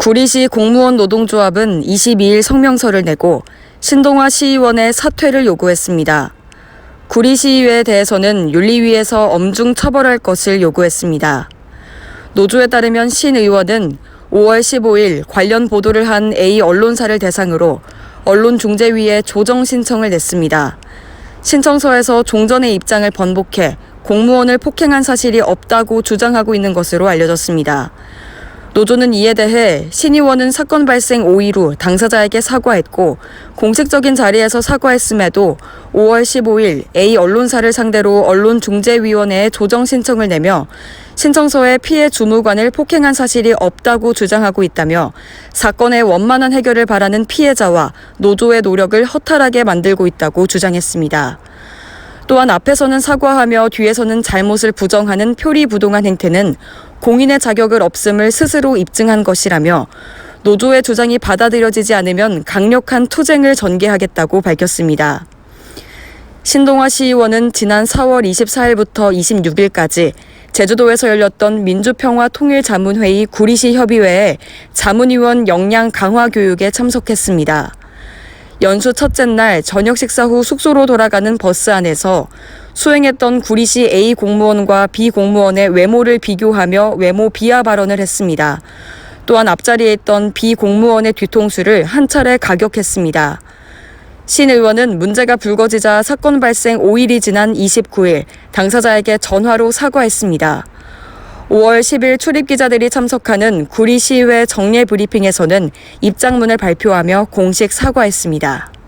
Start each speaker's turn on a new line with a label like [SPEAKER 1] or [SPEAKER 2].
[SPEAKER 1] 구리시 공무원 노동조합은 22일 성명서를 내고 신동화 시의원의 사퇴를 요구했습니다. 구리시의회에 대해서는 윤리위에서 엄중 처벌할 것을 요구했습니다. 노조에 따르면 신 의원은 5월 15일 관련 보도를 한 A 언론사를 대상으로 언론중재위에 조정 신청을 냈습니다. 신청서에서 종전의 입장을 번복해 공무원을 폭행한 사실이 없다고 주장하고 있는 것으로 알려졌습니다. 노조는 이에 대해 신 의원은 사건 발생 5일 후 당사자에게 사과했고 공식적인 자리에서 사과했음에도 5월 15일 A 언론사를 상대로 언론중재위원회에 조정 신청을 내며 신청서에 피해 주무관을 폭행한 사실이 없다고 주장하고 있다며 사건의 원만한 해결을 바라는 피해자와 노조의 노력을 허탈하게 만들고 있다고 주장했습니다. 또한 앞에서는 사과하며 뒤에서는 잘못을 부정하는 표리부동한 행태는 공인의 자격을 없음을 스스로 입증한 것이라며 노조의 주장이 받아들여지지 않으면 강력한 투쟁을 전개하겠다고 밝혔습니다. 신동화 시의원은 지난 4월 24일부터 26일까지 제주도에서 열렸던 민주평화통일자문회의 구리시 협의회에 자문위원 역량 강화 교육에 참석했습니다. 연수 첫째 날 저녁 식사 후 숙소로 돌아가는 버스 안에서 수행했던 구리시 A 공무원과 B 공무원의 외모를 비교하며 외모 비하 발언을 했습니다. 또한 앞자리에 있던 B 공무원의 뒤통수를 한 차례 가격했습니다. 신 의원은 문제가 불거지자 사건 발생 5일이 지난 29일 당사자에게 전화로 사과했습니다. 5월 10일 출입 기자들이 참석하는 구리 시의회 정례 브리핑에서는 입장문을 발표하며 공식 사과했습니다.